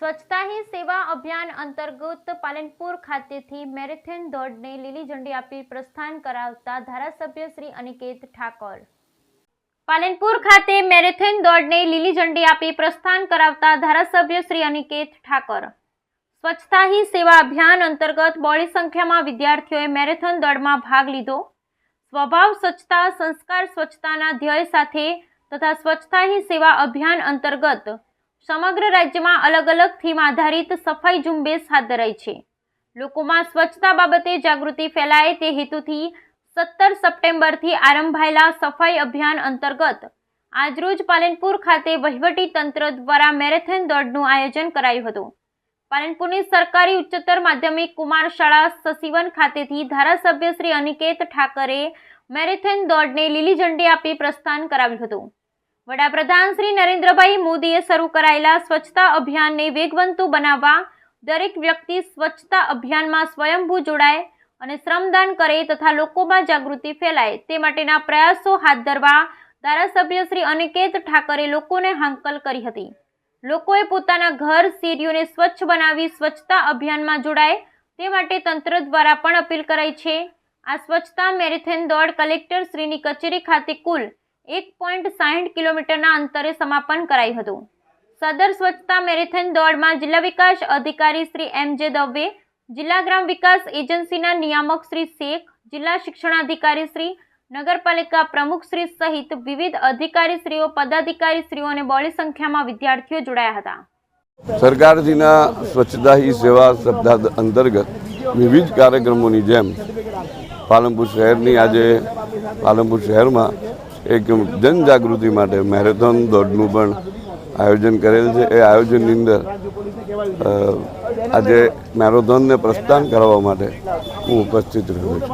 સ્વચ્છતા હી સેવા અભિયાન અંતર્ગત પાલનપુર ખાતેથી મેરેથોન દોડને લીલી ઝંડી આપી પ્રસ્થાન કરાવતા ધારાસભ્ય શ્રી અનિકેત ઠાકોર. પાલનપુર ખાતે મેરેથોન દોડને લીલી ઝંડી આપી પ્રસ્થાન કરાવતા ધારાસભ્ય શ્રી અનિકેત ઠાકોર. સ્વચ્છતા હી સેવા અભિયાન અંતર્ગત બોળી સંખ્યામાં વિદ્યાર્થીઓએ મેરેથોન દોડમાં ભાગ લીધો. સ્વભાવ સ્વચ્છતા, સંસ્કાર સ્વચ્છતાના ધ્યેય સાથે તથા સ્વચ્છતા હી સેવા અભિયાન અંતર્ગત સમગ્ર રાજ્યમાં અલગ અલગ થીમ આધારિત સફાઈ ઝુંબેશ હાથ ધરાઈ છે. લોકોમાં સ્વચ્છતા બાબતે જાગૃતિ ફેલાય તે હેતુથી સત્તર સપ્ટેમ્બરથી આરંભાયેલા સફાઈ અભિયાન અંતર્ગત આજરોજ પાલનપુર ખાતે વહીવટી તંત્ર દ્વારા મેરેથોન દોડનું આયોજન કરાયું હતું. પાલનપુરની સરકારી ઉચ્ચતર માધ્યમિક કુમાર શાળા સસીવન ખાતેથી ધારાસભ્ય શ્રી અનિકેત ઠાકરે મેરેથોન દોડને લીલી ઝંડી આપી પ્રસ્થાન કરાવ્યું હતું. વડાપ્રધાન શ્રી નરેન્દ્રભાઈ મોદીએ શરૂ કરાયેલા સ્વચ્છતા અભિયાનને વેગવંતુ બનાવવા દરેક વ્યક્તિ સ્વચ્છતા અભિયાનમાં સ્વયંભૂ જોડાય અને શ્રમદાન કરે તથા લોકોમાં જાગૃતિ ફેલાય તે માટેના પ્રયાસો હાથ ધરવા ધારાસભ્ય શ્રી અનિકેત ઠાકરે લોકોને હાંકલ કરી હતી. લોકોએ પોતાના ઘર, શેરીઓને સ્વચ્છ બનાવી સ્વચ્છતા અભિયાનમાં જોડાય તે માટે તંત્ર દ્વારા પણ અપીલ કરાઈ છે. આ સ્વચ્છતા મેરેથોન દોડ કલેક્ટર શ્રીની કચેરી ખાતે કુલ એક પોઈન્ટ સાહીઠ કિલોમીટરના અંતરે સમાપન કરાયું હતું. સદર સ્વચ્છતા મેરેથોન દોડમાં જિલ્લા વિકાસ અધિકારી શ્રી એમ જે દવે, જિલ્લા ગ્રામ વિકાસ એજન્સીના નિયામક શ્રી શેખ, જિલ્લા શિક્ષણાધિકારી શ્રી, નગરપાલિકા પ્રમુખ શ્રી સહિત વિવિધ અધિકારીશ્રીઓ પદાધિકારીશ્રીઓ અને બોલી સંખ્યામાં વિદ્યાર્થીઓ જોડાયા હતા. સરકારજીના સ્વચ્છતા હી સેવા સપ્તાહ અંતર્ગત વિવિધ કાર્યક્રમોની જેમ પાલનપુર શહેરની આજે પાલનપુર શહેરમાં એક જનજાગૃતિ માટે મેરેથોન દોડનું પણ આયોજન કરેલ છે. એ આયોજનની અંદર આજે મેરેથોનને પ્રસ્થાન કરાવવા માટે હું ઉપસ્થિત રહ્યો છું.